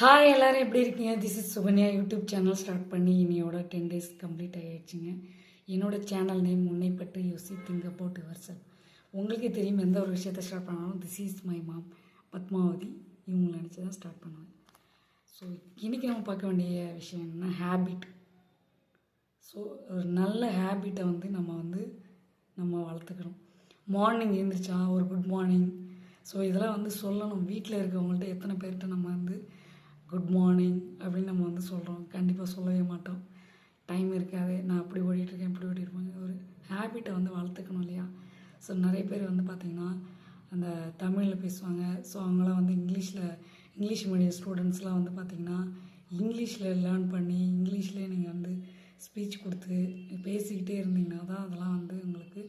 Hi எல்லோரும் எப்படி இருக்கீங்க? This is Sukanya YouTube channel start பண்ணி இனியோட டென் டேஸ் கம்ப்ளீட் ஆகிடுச்சிங்க என்னோடய சேனல் நேம் உன்னை பற்றி யோசி திங்க் அபவுட் யுவர் செல் உங்களுக்கே தெரியும் எந்த ஒரு விஷயத்தை ஸ்டார்ட் பண்ணாலும் this is my mom Padmavathi. இவங்களை நினச்சி தான் ஸ்டார்ட் பண்ணுவேன். ஸோ இன்றைக்கி நம்ம பார்க்க வேண்டிய விஷயம் என்ன ஹேபிட் ஸோ ஒரு நல்ல ஹேபிட்டை வந்து நம்ம வந்து நம்ம வளர்த்துக்கணும் மார்னிங் எழுந்திரிச்சா ஒரு குட் மார்னிங் ஸோ இதெல்லாம் வந்து சொல்லணும். வீட்டில் இருக்கவங்கள்ட்ட எத்தனை பேர்கிட்ட நம்ம வந்து குட் மார்னிங் அப்படின்னு நம்ம வந்து சொல்கிறோம் கண்டிப்பாக சொல்லவே மாட்டோம். டைம் இருக்காது. நான் அப்படி ஓடிட்டுருக்கேன் இப்படி ஓடிட்டுருப்பேன் ஒரு ஹேபிட்டை வந்து வளர்த்துக்கணும் இல்லையா? ஸோ நிறைய பேர் வந்து பார்த்திங்கன்னா அந்த தமிழில் பேசுவாங்க. ஸோ அவங்களாம் வந்து இங்கிலீஷில் இங்கிலீஷ் மீடியம் ஸ்டூடெண்ட்ஸ்லாம் வந்து பார்த்திங்கன்னா இங்கிலீஷில் லேர்ன் பண்ணி இங்கிலீஷ்லேயே நீங்கள் வந்து ஸ்பீச் கொடுத்து பேசிக்கிட்டே இருந்தீங்கன்னா தான் அதெல்லாம் வந்து உங்களுக்கு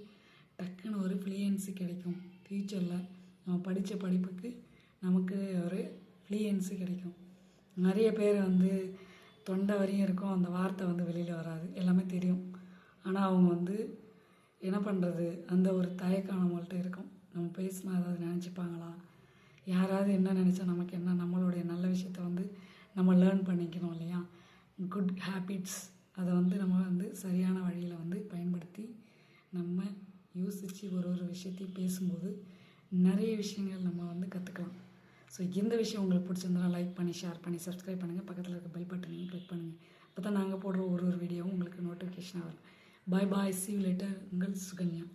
டக்குன்னு ஒரு ஃப்ளூயன்சி கிடைக்கும். ஃப்யூச்சரில் நம்ம படித்த படிப்புக்கு நமக்கு ஒரு ஃப்ளூயன்சி கிடைக்கும். நிறைய பேர் வந்து தொண்டை வரையும் இருக்கும் அந்த வார்த்தை வந்து வெளியில் வராது. எல்லாமே தெரியும். ஆனால் அவங்க வந்து என்ன பண்ணுறது அந்த ஒரு தயக்கம் நம்மள்கிட்ட இருக்கும். நம்ம பேசினா ஏதாவது நினச்சிப்பாங்களா? யாராவது என்ன நினச்சா நமக்கு என்ன? நம்மளுடைய நல்ல விஷயத்த வந்து நம்ம லேர்ன் பண்ணிக்கணும் இல்லையா? குட் ஹேபிட்ஸ் அதை வந்து நம்ம வந்து சரியான வழியில் வந்து பயன்படுத்தி நம்ம யோசித்து ஒரு ஒரு விஷயத்தையும் பேசும்போது நிறைய விஷயங்கள் நம்ம வந்து கற்றுக்கலாம் ஸோ இந்த விஷயம் உங்களுக்கு பிடிச்சிருந்தாலும் லைக் பண்ணி ஷேர் பண்ணி சப்ஸ்கிரைப் பண்ணுங்கள் பக்கத்தில் இருக்க பெல் பட்டனையும் கிளிக் பண்ணுங்கள் அப்போ தான் நாங்கள் போடுற ஒரு ஒரு வீடியோவும் உங்களுக்கு நோட்டிஃபிகேஷனாக வரும். பாய் பாய் சி லேட்டர் உங்கள் சுகன்யா.